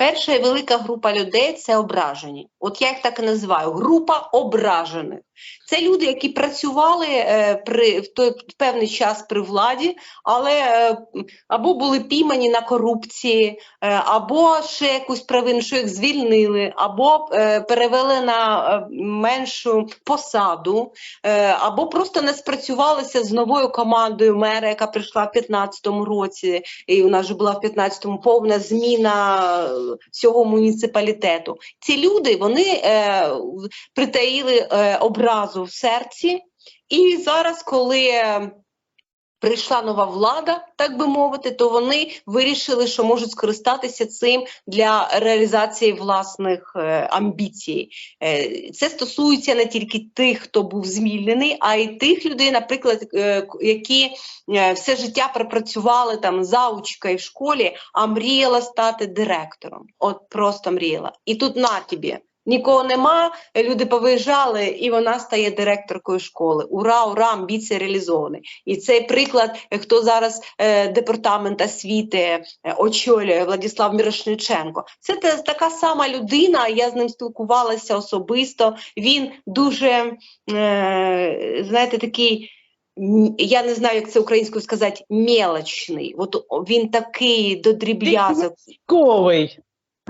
Перша велика група людей це ображені. От я їх так і називаю група ображених. Це люди, які працювали е, при в той в певний час при владі, але е, або були піймані на корупції, е, або ще якусь провину, що їх звільнили, або е, перевели на е, меншу посаду, е, або просто не спрацювалися з новою командою мера, яка прийшла в 2015 році, і у нас же була в 15-му повна зміна всього муніципалітету. Ці люди вони е, притаїли е, образу в серці, і зараз, коли е, прийшла нова влада, так би мовити, то вони вирішили, що можуть скористатися цим для реалізації власних е, амбіцій. Е, Це стосується не тільки тих, хто був звільнений, а й тих людей, наприклад, е, які е, все життя пропрацювали там заучкою в школі, а мріяла стати директором. От просто мріяла. І тут на тобі. Нікого нема, люди повиїжджали, і вона стає директоркою школи. Ура, ура, амбіції реалізовані. І цей приклад, хто зараз е, департамент освіти е, очолює Владислав Мірошниченко. Це те- така сама людина. Я з ним спілкувалася особисто. Він дуже, е, знаєте, такий. Я не знаю, як це українською сказати, мелочний. От він такий до дріб'язок. Ковий.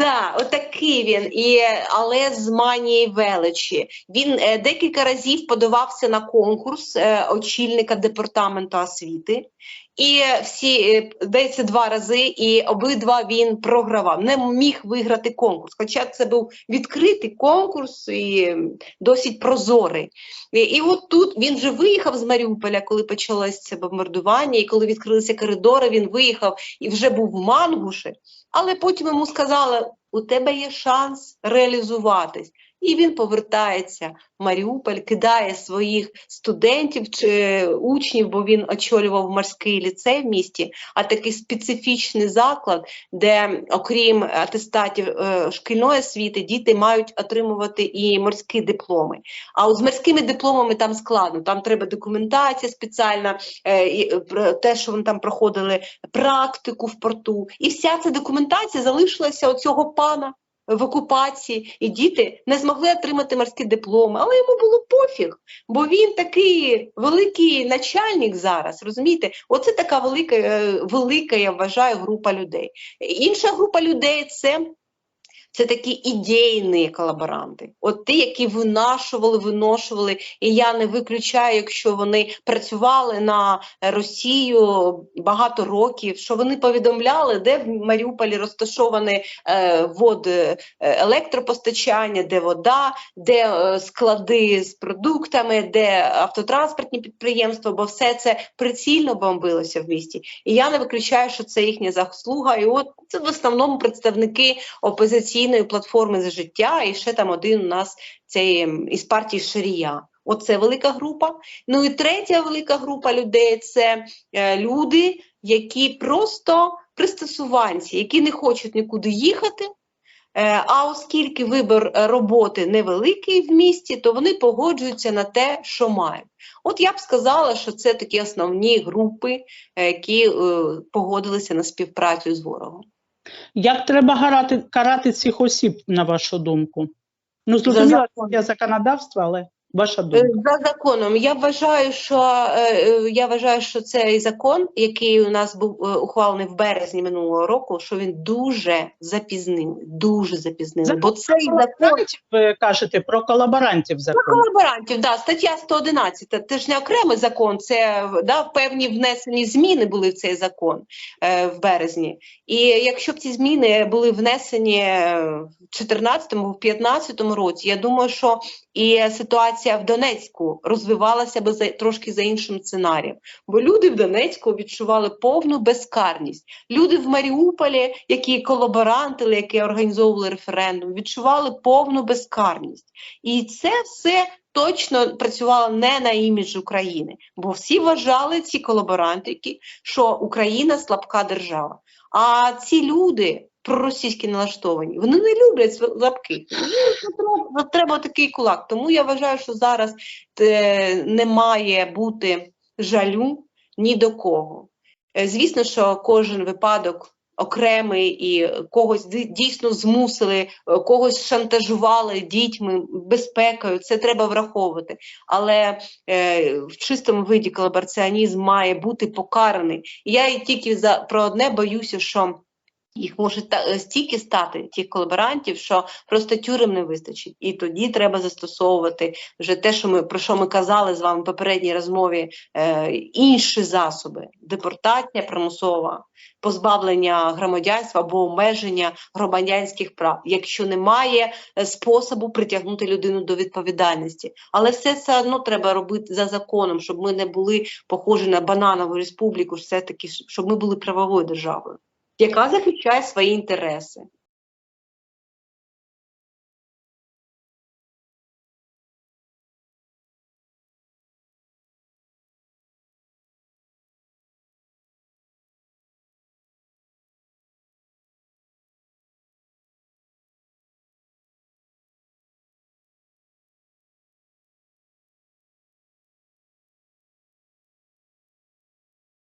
Да, отакий він, і, але з манії величі. Він е, декілька разів подавався на конкурс е, очільника департаменту освіти, і всі, е, здається, два рази, і обидва він програвав. Не міг виграти конкурс. Хоча це був відкритий конкурс і досить прозорий. І, і от тут він вже виїхав з Маріуполя, коли почалось це бомбардування, і коли відкрилися коридори, він виїхав і вже був в Мангуші. Але потім йому сказали: у тебе є шанс реалізуватись. І він повертається в Маріуполь, кидає своїх студентів чи учнів, бо він очолював морський ліцей в місті, а такий специфічний заклад, де, окрім атестатів е, шкільної освіти, діти мають отримувати і морські дипломи. А з морськими дипломами там складно. Там треба документація спеціальна, е, е, те, що вони там проходили практику в порту. І вся ця документація залишилася у цього пана в окупації, і діти не змогли отримати морські дипломи, але йому було пофіг, бо він такий великий начальник зараз. Розумієте, оце така велика, е, велика, я вважаю, група людей. Інша група людей це. Це такі ідейні колаборанти, от ті, які винашували, виношували, і я не виключаю, якщо вони працювали на Росію багато років, що вони повідомляли, де в Маріуполі розташоване е, вод е, електропостачання, де вода, де е, склади з продуктами, де автотранспортні підприємства, бо все це прицільно бомбилося в місті. І я не виключаю, що це їхня заслуга. І от це в основному представники опозиційної платформи за життя, і ще там один у нас цей із партії Шарія. Оце велика група. Ну і третя велика група людей це е, люди, які просто пристосуванці, які не хочуть нікуди їхати. Е, а оскільки вибір е, роботи невеликий в місті, то вони погоджуються на те, що мають. От я б сказала, що це такі основні групи, які погодилися на співпрацю з ворогом. Як треба карати, карати цих осіб, на вашу думку? Ну, зрозуміло, За... є законодавство, але ваша Е, думка. За законом я вважаю, що е, е, я вважаю, що цей закон, який у нас був ухвалений в березні минулого року, що він дуже запізнили, дуже запізнили. Бо цей закон ви кажете про колаборантів закон. колаборантів, да, стаття 111, це ж не окремий закон, це да, певні внесені зміни були в цей закон е, в березні. І якщо б ці зміни були внесені в 2014-му, в 2015 році, я думаю, що і ситуація в Донецьку розвивалася би за трошки за іншим сценарієм. Бо люди в Донецьку відчували повну безкарність. Люди в Маріуполі, які колаборантили, які організовували референдум, відчували повну безкарність. І це все точно працювало не на імідж України, бо всі вважали ці колаборантики, що Україна слабка держава. А ці люди проросійські налаштовані, вони не люблять. Їм треба, треба такий кулак. Тому я вважаю, що зараз е, не має бути жалю ні до кого. Е, Звісно, що кожен випадок окремий і когось дійсно змусили, е, когось шантажували дітьми, безпекою, це треба враховувати. Але е, в чистому виді колабораціонізм має бути покараний. Я і тільки за про одне боюся, що їх може та е, стільки стати тих колаборантів, що просто тюрем не вистачить, і тоді треба застосовувати вже те, що ми про що ми казали з вами в попередній розмові, е, інші засоби: депортація примусова, позбавлення громадянства або обмеження громадянських прав, якщо немає е, способу притягнути людину до відповідальності. Але все це одно треба робити за законом, щоб ми не були похожі на бананову республіку, все таки щоб ми були правовою державою, яка захищає свої інтереси.